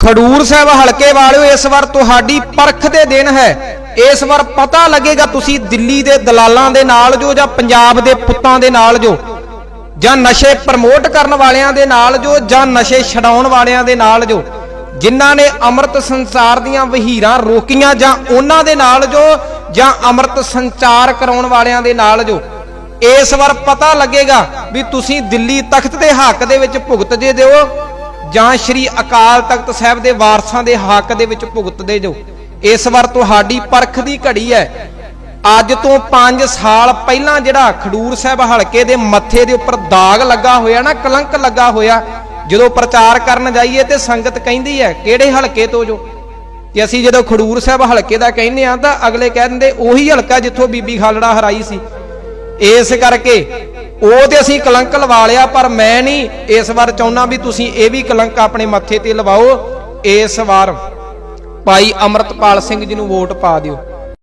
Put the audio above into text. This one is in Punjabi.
ਖਡੂਰ ਸਾਹਿਬ ਹਲਕੇ ਵਾਲਿਓ, ਇਸ ਵਾਰ ਤੁਹਾਡੀ ਪਰਖ ਦੇ ਦਿਨ ਹੈ। ਇਸ ਵਾਰ ਪਤਾ ਲੱਗੇਗਾ ਤੁਸੀਂ ਦਿੱਲੀ ਦੇ ਦਲਾਲਾਂ ਦੇ ਨਾਲ ਜੋ ਜਾਂ ਪੰਜਾਬ ਦੇ ਪੁੱਤਾਂ ਦੇ ਨਾਲ ਜੋ, ਜਾਂ ਨਸ਼ੇ ਪ੍ਰਮੋਟ ਕਰਨ ਵਾਲਿਆਂ ਦੇ ਨਾਲ ਜੋ, ਜਾਂ ਨਸ਼ੇ ਛਡਾਉਣ ਵਾਲਿਆਂ ਦੇ ਨਾਲ ਜੋ, ਜਿਨ੍ਹਾਂ ਨੇ ਅੰਮ੍ਰਿਤ ਸੰਸਾਰ ਦੀਆਂ ਵਹੀਰਾਂ ਰੋਕੀਆਂ ਜਾਂ ਉਹਨਾਂ ਦੇ ਨਾਲ ਜੋ, ਜਾਂ ਅੰਮ੍ਰਿਤ ਸੰਚਾਰ ਕਰਾਉਣ ਵਾਲਿਆਂ ਦੇ ਨਾਲ ਜੋ, ਇਸ ਵਾਰ ਪਤਾ ਲੱਗੇਗਾ ਵੀ ਤੁਸੀਂ ਦਿੱਲੀ ਤਖਤ ਦੇ ਹੱਕ ਦੇ ਵਿੱਚ ਭੁਗਤ ਜੇ ਦਿਓ। ਜਾਂ ਸ਼੍ਰੀ ਅਕਾਲ ਤਖਤ ਸਾਹਿਬ ਦੇ ਵਾਰਸਾਂ ਦੇ ਹੱਕ ਦੇ ਵਿੱਚ ਭੁਗਤਦੇ ਜੋ। ਇਸ ਵਾਰ ਤੁਹਾਡੀ ਪਰਖ ਦੀ ਘੜੀ ਹੈ। ਅੱਜ ਤੋਂ 5 ਸਾਲ ਪਹਿਲਾਂ ਜਿਹੜਾ ਖਡੂਰ ਸਾਹਿਬ ਹਲਕੇ ਦੇ ਮੱਥੇ ਦੇ ਉੱਪਰ ਦਾਗ ਲੱਗਾ ਹੋਇਆ ਨਾ, ਕਲੰਕ ਲੱਗਾ ਹੋਇਆ, ਜਦੋਂ ਪ੍ਰਚਾਰ ਕਰਨ ਜਾਈਏ ਤੇ ਸੰਗਤ ਕਹਿੰਦੀ ਹੈ, ਕਿਹੜੇ ਹਲਕੇ ਤੋਂ ਜੋ? ਤੇ ਅਸੀਂ ਜਦੋਂ ਖਡੂਰ ਸਾਹਿਬ ਹਲਕੇ ਦਾ ਕਹਿੰਦੇ ਆ ਤਾਂ ਅਗਲੇ ਕਹਿ ਦਿੰਦੇ ਉਹੀ ਹਲਕਾ ਜਿੱਥੋਂ ਬੀਬੀ ਖਾਲੜਾ ਹਰਾਈ ਸੀ। ਇਸ ਕਰਕੇ ਉਹ ਤੇ ਅਸੀਂ ਕਲੰਕ ਲਵਾ ਲਿਆ, ਪਰ ਮੈਂ ਨਹੀਂ ਇਸ ਵਾਰ ਚਾਹੁੰਦਾ ਵੀ ਤੁਸੀਂ ਇਹ ਵੀ ਕਲੰਕ ਆਪਣੇ ਮੱਥੇ ਤੇ ਲਵਾਓ। ਇਸ ਵਾਰ ਭਾਈ ਅਮਰਤਪਾਲ ਸਿੰਘ ਜੀ ਨੂੰ ਵੋਟ ਪਾ ਦਿਓ।